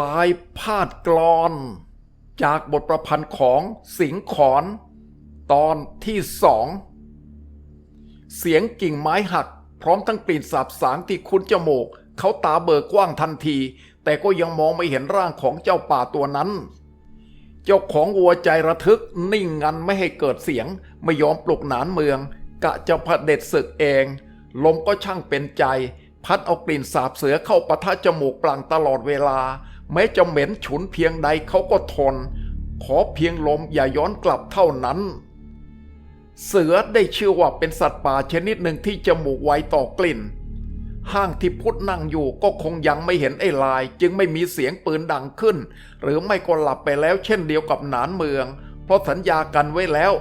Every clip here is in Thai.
ลายพาดกลอน จากบทประพันธ์ของสิงห์ขอน ตอนที่สอง เสียงกิ่งไม้หัก พร้อมทั้งกลิ่นสาบสางที่คุ้นจมูก เขาตาเบิกกว้างทันที แต่ก็ยังมองไม่เห็นร่างของเจ้าป่าตัวนั้น เจ้าของวัวใจระทึกนิ่งงันไม่ให้เกิดเสียง ไม่ยอมปลุกหนานเมือง กะจะพเด็จศึกเอง ลมก็ช่างเป็นใจ พัดเอากลิ่นสาบเสือเข้าปะทะจมูกปลังตลอดเวลา แม้จะเหม็นฉุนเพียงใดเขาก็ทน ขอเพียงลมอย่าย้อนกลับเท่านั้น เสือได้ชื่อว่าเป็นสัตว์ป่าชนิดหนึ่งที่จมูกไวต่อกลิ่น ห้างที่พุทธนั่งอยู่ก็คงยังไม่เห็นไอ้ลาย จึงไม่มีเสียงปืนดังขึ้น หรือไม่ก็หลับไปแล้วเช่นเดียวกับหนานเมือง เพราะสัญญากันไว้แล้ว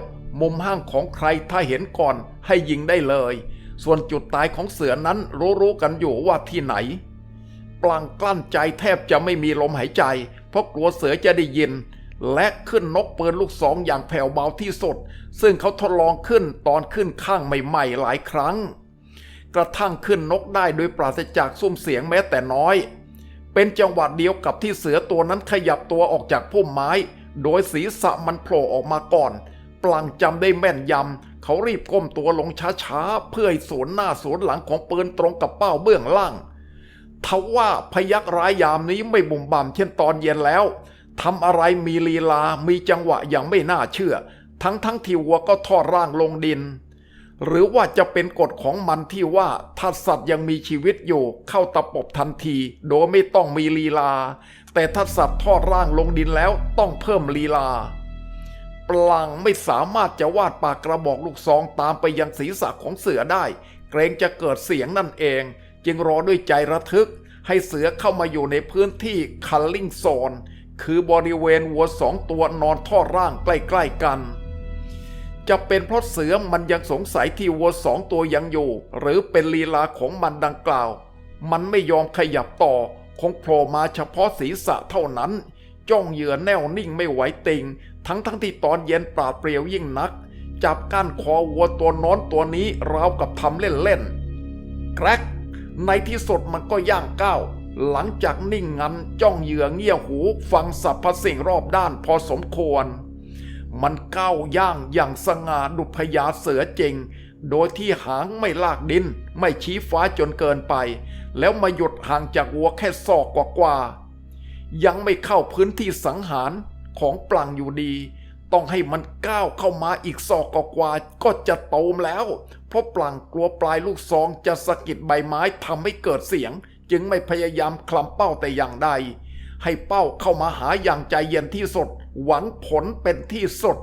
มุมห้างของใครถ้าเห็นก่อนให้ยิงได้เลย ส่วนจุดตายของเสือนั้นรู้ๆกันอยู่ว่าที่ไหน ปลังกลั้นใจแทบจะไม่มีลมหายใจ เพราะกลัวเสือจะได้ยิน และขึ้นนกปืนลูกสองอย่างแผ่วเบาที่สุด ซึ่งเขาทดลองขึ้นตอนขึ้นข้างใหม่ๆหลายครั้ง กระทั่งขึ้นนกได้โดยปราศจากซุ้มเสียงแม้แต่น้อย เป็นจังหวะเดียวกับที่เสือตัวนั้นขยับตัวออกจากพุ่มไม้ โดยศีรษะมันโผล่ออกมาก่อน ปลังจำได้แม่นยำ เขารีบก้มตัวลงช้าๆ เพื่อให้สวนหน้าสวนหลังของปืนตรงกับเป้าเบื้องล่าง ทว่าพยักร้ายยามนี้ไม่บุ่มบ่ามเช่นตอนเย็นแล้วทำอะไรมีลีลา มีจังหวะอย่างไม่น่าเชื่อ ทั้งทั้งที่วัวก็ทอดร่างลงดิน หรือว่าจะเป็นกฎของมันที่ว่าถ้าสัตว์ยังมีชีวิตอยู่ เข้าตะปบทันที โดยไม่ต้องมีลีลา แต่ถ้าสัตว์ทอดร่างลงดินแล้วต้องเพิ่มลีลา ลังไม่สามารถจะวาดปากกระบอกลูกซองตามไปยังศีรษะของเสือได้ เกรงจะเกิดเสียงนั่นเอง จึงรอด้วยใจระทึก ให้เสือเข้ามาอยู่ในพื้นที่คัลลิงโซน คือบริเวณวัวสองตัวนอนทอดร่างใกล้ๆกัน จะเป็นเพราะเสือมันยังสงสัยที่วัวสองตัวยังอยู่ หรือเป็นลีลาของมันดังกล่าว มันไม่ยอมขยับต่อคงโผล่มาเฉพาะศีรษะเท่านั้น จ้องเหยื่อแน่วนิ่งไม่ไหวติง ทั้งทั้งที่ตอนเย็นปราดเปรียวยิ่งนัก จับก้านคอวัวตัวน้อนตัวนี้ราวกับทำเล่นๆแกรกในที่สุดมันก็ย่างก้าวหลังจากนิ่งงันจ้องเหยื่อเงี่ยหูฟังสรรพสิ่งรอบด้านพอสมควร มันก้าวย่างอย่างสง่าดุพญาเสือจริง โดยที่หางไม่ลากดิน ไม่ชี้ฟ้าจนเกินไป แล้วมาหยุดห่างจากวัวแค่ศอกกว่าๆยังไม่เข้าพื้นที่สังหาร ของปลังอยู่ดี ต้องให้มันก้าวเข้ามาอีกศอกกว่าก็จะโตมแล้ว เพราะปลังกลัวปลายลูกซองจะสะกิดใบไม้ทำให้เกิดเสียง จึงไม่พยายามคลำเป้าแต่อย่างใด ให้เป้าเข้ามาหาอย่างใจเย็นที่สุดหวังผลเป็นที่สุด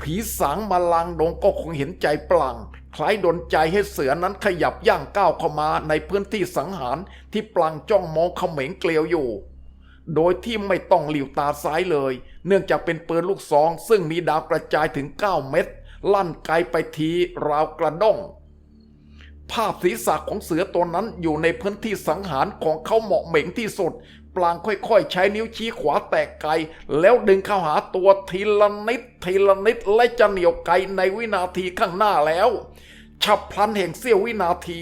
ผีสางมาลางดงก็คงเห็นใจปลังคล้ายดนใจให้เสือนั้นขยับย่างก้าวเข้ามาในพื้นที่สังหารที่ปลังจ้องมองเขม็งเกลียวอยู่ โดยที่ไม่ต้องหลิวตาซ้ายเลย เนื่องจากเป็นปืนลูกซอง ซึ่งมีดาวกระจายถึง 9 เม็ดลั่นไกลไปทีราวกระด้ง ภาพศีรษะของเสือตัวนั้นอยู่ในพื้นที่สังหารของเขาเหมาะเหม่งที่สุด ปลางค่อยๆ ใช้นิ้วชี้ขวาแตกไกล แล้วดึงเข้าหาตัวทีละนิดทีละนิดและจะเหนียวไกลในวินาทีข้างหน้าแล้ว ฉับพลันแห่งเสี้ยววินาที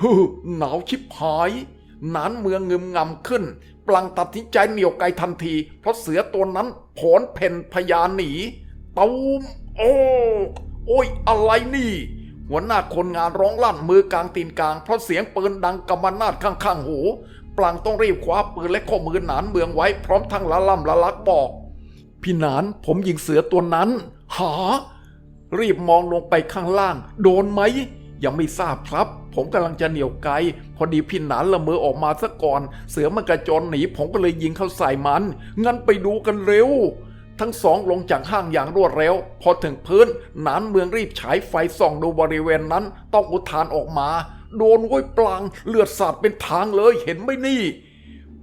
ฮึหนาวชิบหาย นานเมืองงึมงำขึ้น ปลังตัดสินใจเหนียวไกลทันที เพราะเสือตัวนั้นผลเพ่นพยาหนีตูมโอ้โอ้ยอะไรนี่ หัวหน้าคนงานร้องลั่นมือกลางตีนกลาง เพราะเสียงปืนดังกำมนาดข้างๆหู ปลังต้องรีบคว้าปืนและข้อมือหนานเมืองไว้พร้อมทั้งละล่ำละลักบอกพี่หนานผมยิงเสือตัวนั้น หา รีบมองลงไปข้างล่าง โดนไหม ยังไม่ทราบครับ ผมกำลังจะเหนียวไกล พอดีพี่หนานละเมอออกมาซะก่อน เสือมันกระจนหนี ผมก็เลยยิงเข้าใส่มัน งั้นไปดูกันเร็ว ทั้งสองลงจากห้างอย่างรวดเร็ว พอถึงพื้น หนานเมืองรีบฉายไฟส่องดูบริเวณนั้น ต้องอุทานออกมา โดนว้ยปลังเลือดสาดเป็นทางเลย เห็นไหมนี่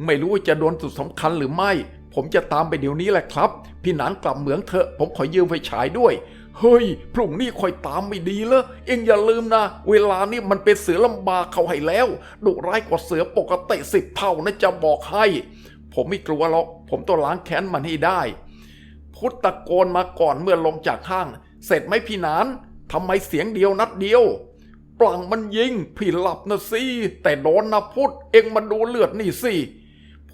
ไม่รู้ว่าจะโดนจุดสำคัญหรือไม่ ผมจะตามไปเดี๋ยวนี้แหละครับ พี่หนานกลับเหมืองเถอะ ผมขอยืมไฟฉายด้วย เฮ้ย พรุ่งนี้คอยตามไม่ดีเลอเอ็งอย่าลืมนะ เวลานี้มันเป็นเสือลำบากเขาให้แล้วดุร้ายกว่าเสือปกติสิบเท่านะจะบอกให้ ผมไม่กลัวหรอก ผมต้องล้างแค้นมันให้ได้ พุทธตะโกนมาก่อนเมื่อลงจากห้าง เสร็จไหมพี่นานทำไมเสียงเดียวนัดเดียวปลังมันยิง พี่หลับนะสิแต่โดนนะพุทธเอ็งมาดูเลือดนี่สิ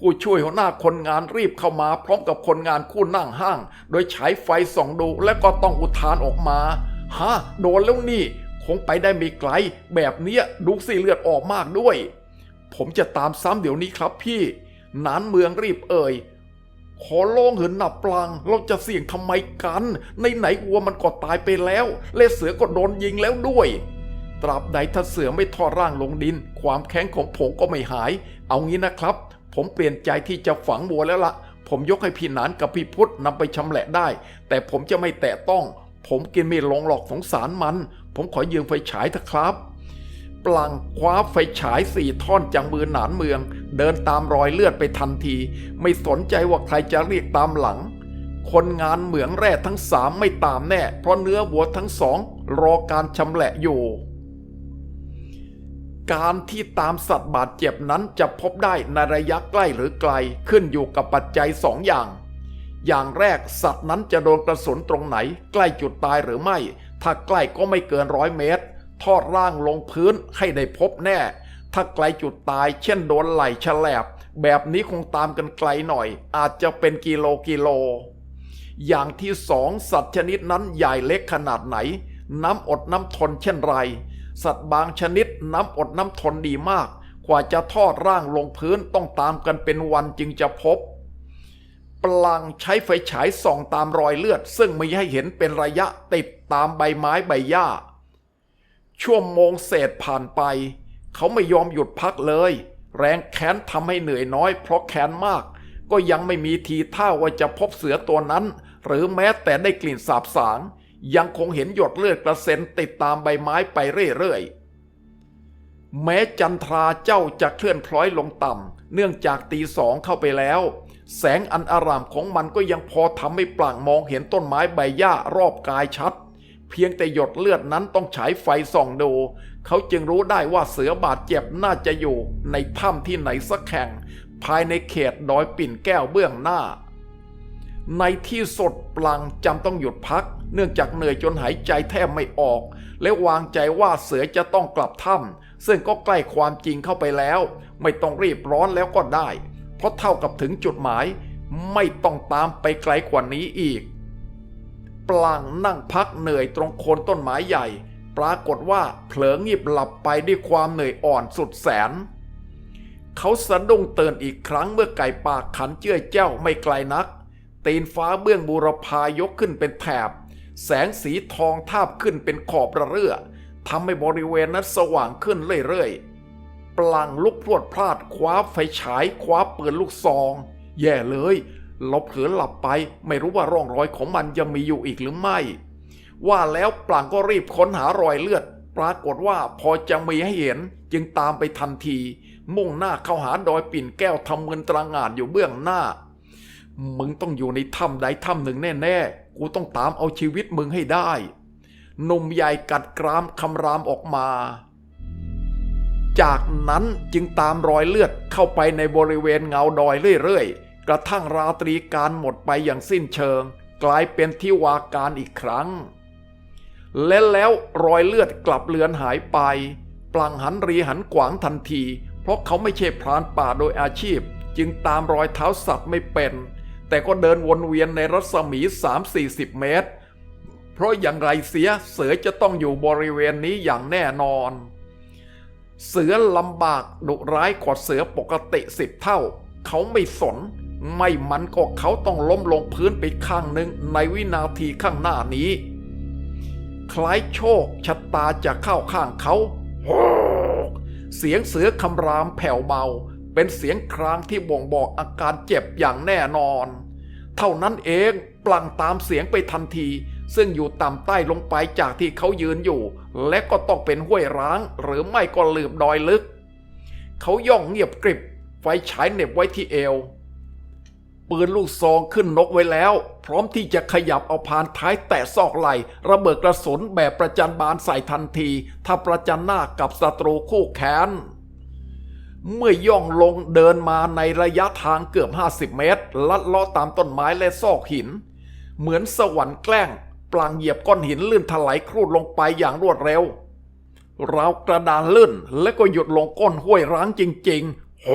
ผู้ช่วยหัวหน้าคนงานรีบเข้ามาพร้อมกับคนงานคู่นั่งห้าง โดยฉายไฟส่องดูและก็ต้องอุทานออกมา ฮะ โดนแล้วนี่ คงไปได้ไม่ไกล แบบเนี้ยดูสิเลือดออกมากด้วย ผมจะตามซ้ำเดี๋ยวนี้ครับพี่ นานเมืองรีบเอ่ย ขอลองเหินหนับปลัง เราจะเสี่ยงทำไมกัน ในไหนวัวมันก็ตายไปแล้วแลเสือก็โดนยิงแล้วด้วยตราบใดถ้าเสือไม่ทอดร่างลงดิน ความแค้นของผมก็ไม่หาย เอางี้นะครับ ผมเปลี่ยนใจที่จะฝังวัวแล้วละ่ะ ผมยกให้พี่หนานกับพี่พุทธนำไปชำแหละได้ แต่ผมจะไม่แตะต้อง ผมกินไม่ลงหรอกสงสารมัน ผมขอยืมไฟฉายเถอะครับปลังคว้าไฟฉายสี่ท่อนจากมือหนานเมือง เดินตามรอยเลือดไปทันที ไม่สนใจว่าใครจะเรียกตามหลัง คนงานเหมืองแร่ทั้งสามไม่ตามแน่ เพราะเนื้อวัวทั้งสองรอการชำแหละอยู่ การที่ตามสัตว์บาดเจ็บนั้นจะพบได้ในระยะใกล้หรือไกลขึ้นอยู่กับปัจจัยสองอย่าง อย่างแรกสัตว์นั้นจะโดนกระสุนตรงไหน ใกล้จุดตายหรือไม่ ถ้าใกล้ก็ไม่เกินร้อยเมตร ทอดร่างลงพื้นให้ได้พบแน่ ถ้าไกลจุดตาย เช่นโดนไหล่ฉลบ แบบนี้คงตามกันไกลหน่อย อาจจะเป็นกิโลกิโล อย่างที่สองสัตว์ชนิดนั้นใหญ่เล็กขนาดไหน น้ำอดน้ำทนเช่นไร สัตว์บางชนิดน้ำอดน้ำทนดีมาก กว่าจะทอดร่างลงพื้นต้องตามกันเป็นวันจึงจะพบ ปลังใช้ไฟฉายส่องตามรอยเลือด ซึ่งไมีให้เห็นเป็นระยะติดตามใบไม้ใบหญ้า ชั่วโมงเศษผ่านไป เขาไม่ยอมหยุดพักเลย แรงแค้นทำให้เหนื่อยน้อย เพราะแค้นมาก ก็ยังไม่มีทีท่าว่าจะพบเสือตัวนั้น หรือแม้แต่ได้กลิ่นสาบสาง ยังคงเห็นหยดเลือดกระเซ็นติดตามใบไม้ไปเรื่อยๆ แม้จันทราเจ้าจะเคลื่อนคล้อยลงต่ำเนื่องจากตีสองเข้าไปแล้ว แสงอันอารามของมันก็ยังพอทำให้ปล่างมองเห็นต้นไม้ใบหญ้ารอบกายชัด เพียงแต่หยดเลือดนั้นต้องฉายไฟส่องดู เขาจึงรู้ได้ว่าเสือบาดเจ็บน่าจะอยู่ในถ้ำที่ไหนสักแห่ง ภายในเขตดอยปิ่นแก้วเบื้องหน้า ในที่สุดปลังจำต้องหยุดพัก เนื่องจากเหนื่อยจนหายใจแทบไม่ออก และวางใจว่าเสือจะต้องกลับถ้ำซึ่งก็ใกล้ความจริงเข้าไปแล้ว ไม่ต้องรีบร้อนแล้วก็ได้ เพราะเท่ากับถึงจุดหมาย ไม่ต้องตามไปไกลกว่านี้อีก ปลังนั่งพักเหนื่อยตรงโคนต้นไม้ใหญ่ ปรากฏว่าเผลองีบหลับไปด้วยความเหนื่อยอ่อนสุดแสนเขาสะดุ้งเตือนอีกครั้งเมื่อไก่ป่าขันเจื้อเจ้าไม่ไกลนัก ตีนฟ้าเบื้องบูรพายกขึ้นเป็นแถบ แสงสีทองทาบขึ้นเป็นขอบระเรื่อทำให้บริเวณนั้นสว่างขึ้นเรื่อยๆ ปลังลุกพรวดพลาดคว้าไฟฉายคว้าปืนลูกซอง แย่เลยเราเผลอหลับไปไม่รู้ว่าร่องรอยของมันยังมีอยู่อีกหรือไม่ ว่าแล้วปลังก็รีบค้นหารอยเลือด ปรากฏว่าพอจะมีให้เห็นจึงตามไปทันที มุ่งหน้าเข้าหาดอยปิ่นแก้วทำเงินตรางานอยู่เบื้องหน้า มึงต้องอยู่ในถ้ำใดถ้ำหนึ่งแน่ๆ กูต้องตามเอาชีวิตมึงให้ได้หนุ่มใหญ่กัดกรามคำรามออกมา จากนั้นจึงตามรอยเลือดเข้าไปในบริเวณเงาดอยเรื่อยๆ กระทั่งราตรีการหมดไปอย่างสิ้นเชิง กลายเป็นที่วาการอีกครั้ง และแล้วรอยเลือดกลับเลือนหายไป ปลังหันรีหันขวางทันที เพราะเขาไม่ใช่พรานป่าโดยอาชีพ จึงตามรอยเท้าสัตว์ไม่เป็น แต่ก็เดินวนเวียนในรัศมี 3-40 เมตร เพราะอย่างไรเสียเสือจะต้องอยู่บริเวณนี้อย่างแน่นอน เสือลำบากดุร้ายกว่าเสือปกติสิบเท่า เขาไม่สน ไม่มันก็เขาต้องล้มลงพื้นไปข้างหนึ่งในวินาทีข้างหน้านี้ คล้ายโชคชะตาจะเข้าข้างเขา เสียงเสือคำรามแผ่วเบา เป็นเสียงครางที่บ่งบอกอาการเจ็บอย่างแน่นอน เท่านั้นเองปลังตามเสียงไปทันที ซึ่งอยู่ต่ำใต้ลงไปจากที่เขายืนอยู่ และก็ต้องเป็นห้วยร้าง หรือไม่ก็ลืบดอยลึก เขาย่องเงียบกริบ ไฟฉายเหน็บไว้ที่เอว ปืนลูกซองขึ้นนกไว้แล้ว พร้อมที่จะขยับเอาพานท้ายแตะซอกไหลระเบิดกระสุนแบบประจันบานใส่ทันที ถ้าประจันหน้ากับศัตรูคู่แค้น เมื่อย่องลงเดินมาในระยะทางเกือบ 50 เมตร ลัดเลาะตามต้นไม้และซอกหิน เหมือนสวรรค์แกล้ง ปลางเหยียบก้อนหินลื่นถลายครูดลงไปอย่างรวดเร็วราวกระดานลื่นและก็หยุดลงก้นห้วยร้างจริงๆโฮ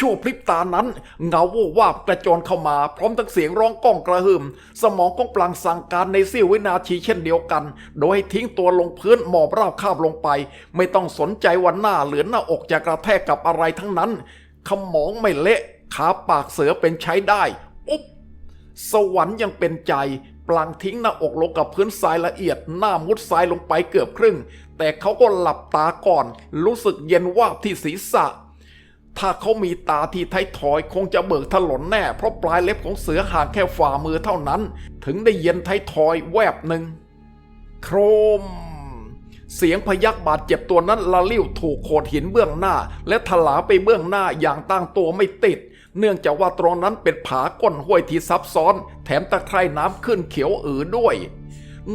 ชั่วพริบตานั้น เงาวูบวาบกระโจนเข้ามา พร้อมทั้งเสียงร้องก้องกระหึ่ม สมองของปลังสั่งการในเสี้ยววินาทีเช่นเดียวกัน โดยให้ทิ้งตัวลงพื้นหมอบราบคาบลงไป ไม่ต้องสนใจว่าหน้าเหลือนหน้าอกจะกระแทกกับอะไรทั้งนั้นขมองไม่เละขาปากเสือเป็นใช้ได้อุ๊บสวรรค์ยังเป็นใจปลังทิ้งหน้าอกลงกับพื้นทรายละเอียด หน้ามุดทรายลงไปเกือบครึ่ง แต่เขาก็หลับตาก่อน รู้สึกเย็นวาบที่ศีรษะ ถ้าเขามีตาที่ไทยทอยคงจะเบิกถลนแน่ เพราะปลายเล็บของเสือห่างแค่ฝ่ามือเท่านั้น ถึงได้เย็นไทยทอยแวบหนึ่ง โครม เสียงพยักบาดเจ็บตัวนั้นละลิ้วถูกโขดหินเบื้องหน้า และถลาไปเบื้องหน้าอย่างตั้งตัวไม่ติด เนื่องจากว่าตรงนั้นเป็นผาก้นห้วยที่ซับซ้อน แถมตะไคร่น้ำขึ้นเขียวอือด้วย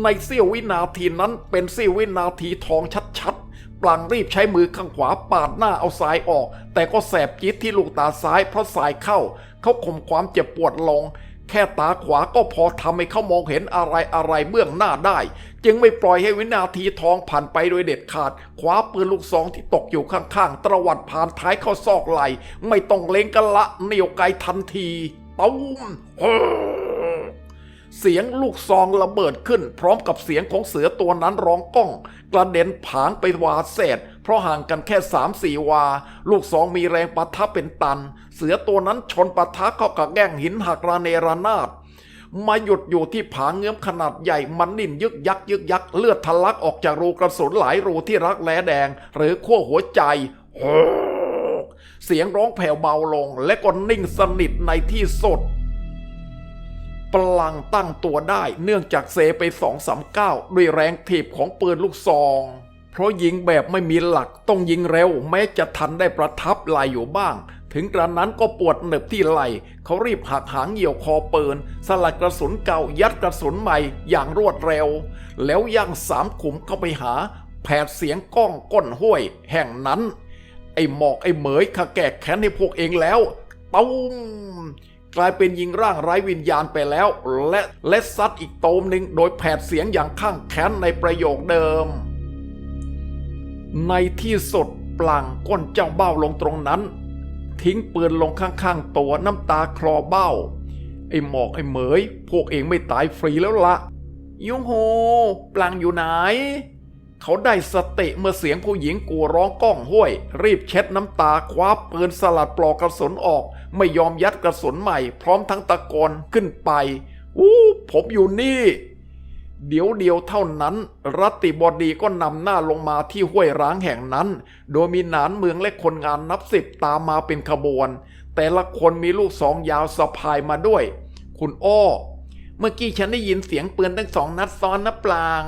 ในเสี้ยววินาทีนั้นเป็นเสี้ยววินาทีทองชัด ปลังรีบใช้มือข้างขวาปาดหน้าเอาสายออก แต่ก็แสบจี๊ดที่ลูกตาซ้ายเพราะสายเข้า เขาข่มความเจ็บปวดลง แค่ตาขวาก็พอทำให้เขามองเห็นอะไรอะไรเบื้องหน้าได้ จึงไม่ปล่อยให้วินาทีทองผ่านไปโดยเด็ดขาดคว้าปืนลูกซองที่ตกอยู่ข้างๆตระวัดผ่านท้ายเข้าซอกไหล ไม่ต้องเล็งกันละเหนียวไกลทันทีตุ้มเฮ เสียงลูกซองระเบิดขึ้น พร้อมกับเสียงของเสือตัวนั้นร้องก้อง กระเด็นผางไปวาเศษ เพราะห่างกันแค่สามสี่วา ลูกซองมีแรงปะทะเป็นตัน เสือตัวนั้นชนปะทะเข้ากับแง่งหินหักระเนระนาดมาหยุดอยู่ที่ผาเงื้อมขนาดใหญ่มันนิ่มยึกยักยึกยักเลือดทะลักออกจากรูกระสุนหลายรูที่รักแร้แดง หรือขั้วหัวใจเสียงร้องแผ่วเบาลงและก็นิ่งสนิทในที่สุด ปลังตั้งตัวได้ เนื่องจากเซไปสองสามก้าวด้วยแรงถีบของปืนลูกซอง เพราะยิงแบบไม่มีหลักต้องยิงเร็ว แม้จะทันได้ประทับไหลอยู่บ้าง ถึงกระนั้นก็ปวดเหน็บที่ไหลเขารีบหักหางเหี่ยวคอปืน สลัดกระสุนเก่ายัดกระสุนใหม่อย่างรวดเร็ว แล้วย่างสามขุมเข้าไปหา แผดเสียงก้องก้นห้วย แห่งนั้น ไอหมอกไอเหมยข้าแก่แค้นให้พวกเองแล้วตุ้ม กลายเป็นยิงร่างไร้วิญญาณไปแล้ว และและซัดอีกโตมหนึ่งโดยแผดเสียงอย่างข้างแค้นในประโยคเดิม ในที่สุดปลังก้นเจ้าเบ้าลงตรงนั้น ทิ้งปืนลงข้างๆ ตัวน้ำตาคลอเบ้า ไอ้หมอกไอ้เหมย พวกเองไม่ตายฟรีแล้วละยุงโฮปลังอยู่ไหน เขาได้สติเมื่อเสียงผู้หญิงกูร้องก้องห้วย รีบเช็ดน้ำตาคว้าปืนสลัดปลอกกระสุนออก ไม่ยอมยัดกระสุนใหม่ พร้อมทั้งตะโกนขึ้นไปอู้ผมอยู่นี่ เดี๋ยวเดียวเท่านั้นรัตติบดีก็นำหน้าลงมาที่ห้วยร้างแห่งนั้น โดยมีหนานเมืองและคนงานนับสิบตามมาเป็นขบวน แต่ละคนมีลูกสองยาวสะพายมาด้วย คุณอ้อ เมื่อกี้ฉันได้ยินเสียงปืนทั้งสองนัดซ้อนนะปลาง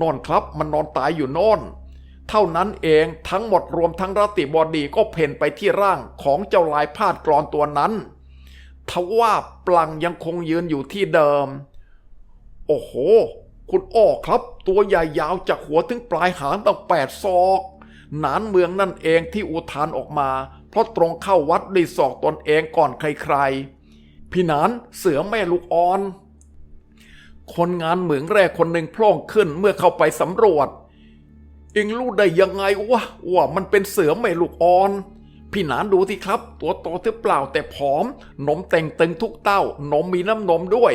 นอนครับมันนอนตายอยู่โน่น เท่านั้นเองทั้งหมดรวมทั้งรติบอดีก็เพ่นไปที่ร่างของเจ้าลายพาดกรอนตัวนั้นทว่าปลังยังคงยืนอยู่ที่เดิม โอ้โห คุณอ้อครับ ตัวใหญ่ยาวจากหัวถึงปลายหางตั้งแปดศอก หนานเมืองนั่นเองที่อุทานออกมา เพราะตรงเข้าวัดได้ศอกตนเองก่อนใครๆ พี่นานเสือแม่ลูกอ่อน คนงานเหมืองแรกคนหนึ่งพล่องขึ้นเมื่อเข้าไปสำรวจ เอ็งรู้ได้ยังไงวะว่ามันเป็นเสือแม่ลูกอ่อน พี่หนานดูที่ครับ ตัวโตที่เปล่าแต่ผอม นมแต่งตึงทุกเต้านมมีน้ำนมด้วย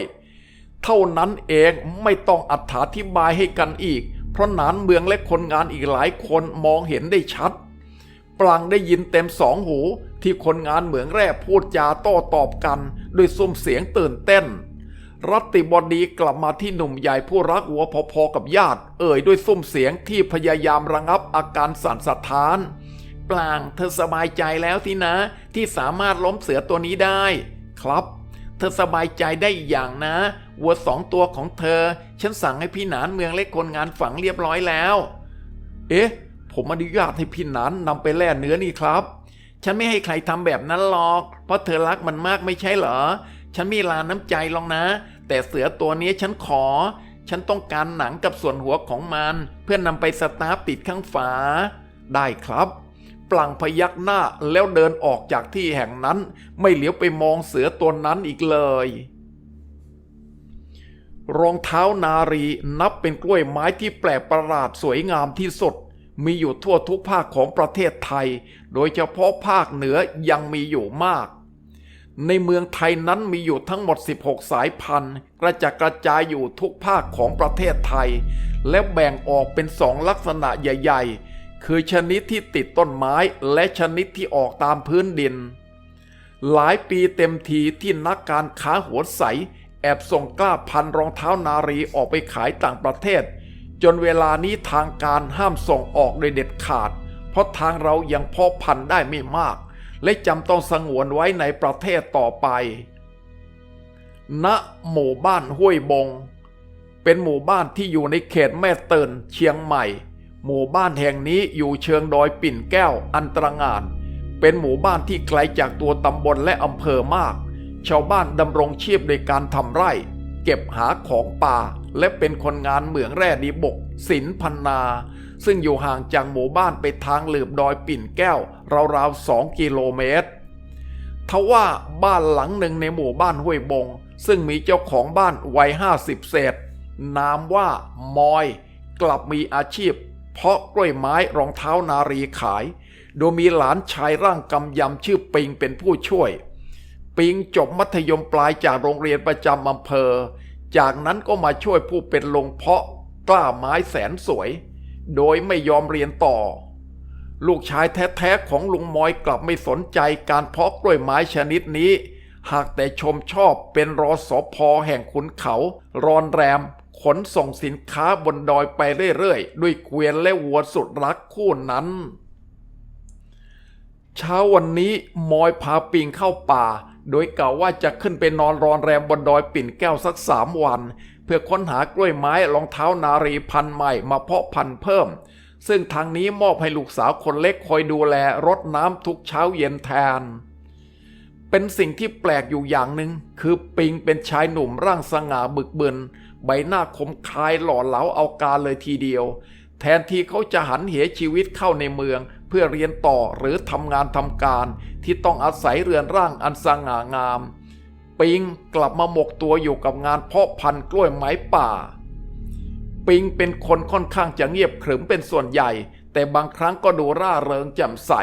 เท่านั้นเองไม่ต้องอธิบายให้กันอีก เพราะหนานเมืองและคนงานอีกหลายคนมองเห็นได้ชัดปลังได้ยินเต็มสองหูที่คนงานเหมืองแร่พูดจาโต้ตอบกัน ด้วยซุ้มเสียงตื่นเต้น รัตติบดีกลับมาที่หนุ่มใหญ่ผู้รักหัวพอๆกับญาติ เอ่ยด้วยซุ้มเสียงที่พยายามระงับอาการสั่นสะท้าน ปลางเธอสบายใจแล้วที่นะ ที่สามารถล้มเสือตัวนี้ได้ ครับ เธอสบายใจได้อีกอย่างนะวัวสองตัวของเธอ ฉันสั่งให้พี่หนานเมืองเล็กคนงานฝังเรียบร้อยแล้ว เอ๊ะ ผมอนุญาตให้พี่หนานนำไปแล่เนื้อนี่ครับ ฉันไม่ให้ใครทำแบบนั้นหรอก เพราะเธอรักมันมากไม่ใช่เหรอ ฉันมีลาน้ำใจลองนะ แต่เสือตัวนี้ฉันขอ ฉันต้องการหนังกับส่วนหัวของมัน เพื่อนนำไปสตาร์ฟติดข้างฝา ได้ครับปลังพยักหน้าแล้วเดินออกจากที่แห่งนั้น ไม่เหลียวไปมองเสือตัวนั้นอีกเลย รองเท้านารีนับเป็นกล้วยไม้ที่แปลกประหลาดสวยงามที่สุด มีอยู่ทั่วทุกภาคของประเทศไทย โดยเฉพาะภาคเหนือยังมีอยู่มาก ในเมืองไทยนั้นมีอยู่ทั้งหมด 16 สายพันธุ์ กระจัดกระจายอยู่ทุกภาคของประเทศไทย และแบ่งออกเป็นสองลักษณะใหญ่ ๆ คือชนิดที่ติดต้นไม้และชนิดที่ออกตามพื้นดิน หลายปีเต็มทีที่นักการค้าหัวใส แอบส่งกล้าพันรองเท้านารีออกไปขายต่างประเทศ จนเวลานี้ทางการห้ามส่งออกโดยเด็ดขาด เพราะทางเรายังเพาะพันธุ์ได้ไม่มาก และจำต้องสงวนไว้ในประเทศต่อไป ณ หมู่บ้านห้วยบง เป็นหมู่บ้านที่อยู่ในเขตแม่เตินเชียงใหม่ หมู่บ้านแห่งนี้อยู่เชิงดอยปิ่นแก้วอันตรงาน เป็นหมู่บ้านที่ไกลจากตัวตำบลและอำเภอมาก ชาวบ้านดำรงชีพโดยการทำไร่ เก็บหาของป่า และเป็นคนงานเหมืองแร่ดีบกสินพันนา ซึ่งอยู่ห่างจากหมู่บ้านไปทางหลืบดอยปิ่นแก้ว ราวๆสองกิโลเมตรทว่าบ้านหลังหนึ่งในหมู่บ้านห้วยบง ซึ่งมีเจ้าของบ้านวัยห้าสิบเศษ นามว่ามอย กลับมีอาชีพ เพาะกล้วยไม้รองเท้านารีขาย โดยมีหลานชายร่างกำยำชื่อปิงเป็นผู้ช่วย ปิงจบมัธยมปลายจากโรงเรียนประจำอำเภอ จากนั้นก็มาช่วยผู้เป็นลงเพาะกล้าไม้แสนสวย โดยไม่ยอมเรียนต่อ ลูกชายแท้ๆของลุงมอยกลับไม่สนใจการเพาะกล้วยไม้ชนิดนี้ หากแต่ชมชอบเป็นรอสอพอแห่งขุนเขารอนแรม ขนส่งสินค้าบนดอยไปเรื่อยๆ ด้วยเกวียนและวัวสุดรักคู่นั้นเช้าวันนี้มอยพาปิงเข้าป่า โดยกล่าวว่าจะขึ้นไปนอนรอนแรมบนดอยปิ่นแก้วสักสามวัน เพื่อค้นหากล้วยไม้รองเท้านารีพันธุ์ใหม่มาเพาะพันธุ์เพิ่ม ซึ่งทางนี้มอบให้ลูกสาวคนเล็กคอยดูแลรดน้ำทุกเช้าเย็นแทน เป็นสิ่งที่แปลกอยู่อย่างหนึ่งคือปิงเป็นชายหนุ่มร่างสง่าบึกบึนใบหน้าคมคายหล่อเหลาเอาการเลยทีเดียว แทนที่เขาจะหันเหชีวิตเข้าในเมือง เพื่อเรียนต่อหรือทำงานทำการที่ต้องอาศัยเรือนร่างอันสง่างาม ปิงกลับมาหมกตัวอยู่กับงานเพาะพันธุ์กล้วยไม้ป่า ปิงเป็นคนค่อนข้างจะเงียบขรึมเป็นส่วนใหญ่ แต่บางครั้งก็ดูร่าเริงแจ่มใส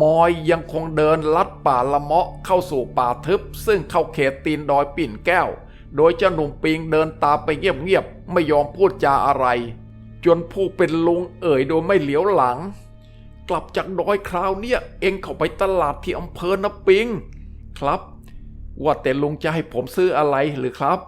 มอยยังคงเดินลัดป่าละเมาะเข้าสู่ป่าทึบ ซึ่งเข้าเขตตีนดอยปิ่นแก้ว โดยเจ้าหนุ่มปิงเดินตามไปเงียบๆไม่ยอมพูดจาอะไร จนผู้เป็นลุงเอ่ยโดยไม่เหลียวหลัง กลับจากดอยคราวเนี่ยเองเข้าไปตลาดที่อำเภอนะปิง ครับ ว่าแต่ลุงจะให้ผมซื้ออะไรหรือครับ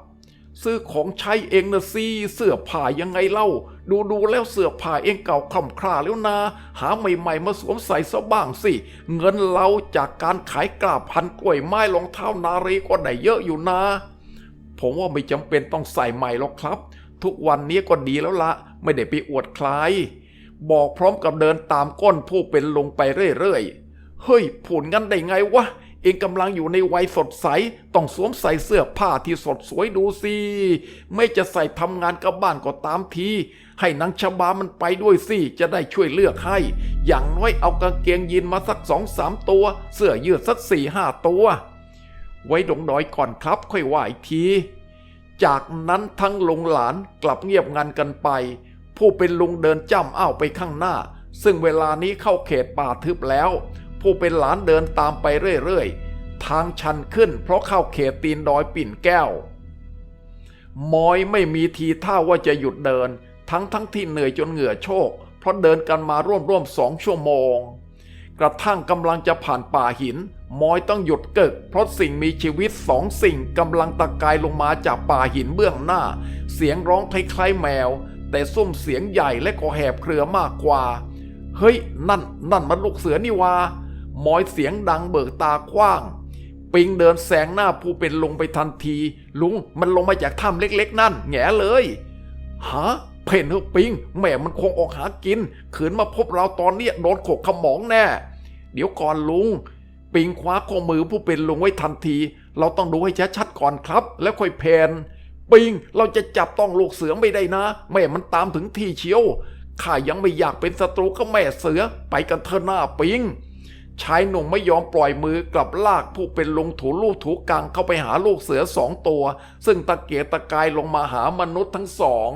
ซื้อของใช้เองนะสิเสื้อผ้ายังไงเล่า ดูดูแล้วเสื้อผ้าเองเก่าคำคร่าแล้วนะ หาใหม่ๆมาสวมใส่ซะบ้างสิ เงินเราจากการขายกล้าพันกล้วยไม้รองเท้านารีก็ได้เยอะอยู่นะ ผมว่าไม่จำเป็นต้องใส่ใหม่หรอกครับ ทุกวันนี้ก็ดีแล้วละไม่ได้ไปอวดใครบอกพร้อมกับเดินตามก้นผู้เป็นลงไปเรื่อยๆ เฮ้ยพูดงั้นได้ไงวะ เองกำลังอยู่ในวัยสดใส ต้องสวมใส่เสื้อผ้าที่สดสวยดูสิ ไม่จะใส่ทำงานกับบ้านก็ตามที ให้นางชบามันไปด้วยสิ จะได้ช่วยเลือกให้ อย่างน้อยเอากางเกงยีนมาสักสองสามตัว เสื้อยืดสักสี่ห้าตัว ไว้ดงดอยก่อนครับค่อยว่าอีกที จากนั้นทั้งลุงหลานกลับเงียบงันกันไป ผู้เป็นลุงเดินจ้ำอ้าวไปข้างหน้า ซึ่งเวลานี้เข้าเขตป่าทึบแล้ว ผู้เป็นหลานเดินตามไปเรื่อยๆ ทางชันขึ้นเพราะเข้าเขตตีนดอยปิ่นแก้ว มอยไม่มีทีท่าว่าจะหยุดเดิน ทั้งทั้งที่เหนื่อยจนเหงื่อโชก เพราะเดินกันมาร่วมร่วมๆสองชั่วโมง กระทั่งกำลังจะผ่านป่าหิน มอยต้องหยุดเกิกเพราะสิ่งมีชีวิตสองสิ่งกำลังตะกายลงมาจากป่าหินเบื้องหน้า เสียงร้องคล้ายๆแมว แต่ซุ้มเสียงใหญ่และก็แหบเครือมากกว่าเฮ้ย นั่น นั่นมันลูกเสือนี่วา มอยเสียงดังเบิกตากว้าง ปิงเดินแซงหน้าผู้เป็นลงไปทันที ลุงมันลงมาจากถ้ำเล็กๆ นั่น แง่เลยฮะเพนเฮอปิงแม่มันคงออกหากินขืนมาพบเราตอนนี้โดนขกขมองแน่ เดี๋ยวก่อนลุง ปิงคว้าข้อมือผู้เป็นลุงไว้ทันที เราต้องดูให้ชัดๆก่อนครับ แล้วค่อยเพนปิงเราจะจับต้องลูกเสือไม่ได้นะ แม่มันตามถึงที่เชียวข้ายังไม่อยากเป็นศัตรูกับแม่เสือไปกันเถอะหน้าปิง ชายหนุ่มไม่ยอมปล่อยมือกลับลากผู้เป็นลุงถูลูกถูกังเข้าไปหาลูกเสือสองตัว ซึ่งตะเกียกตะกายลงมาหามนุษย์ทั้งสอง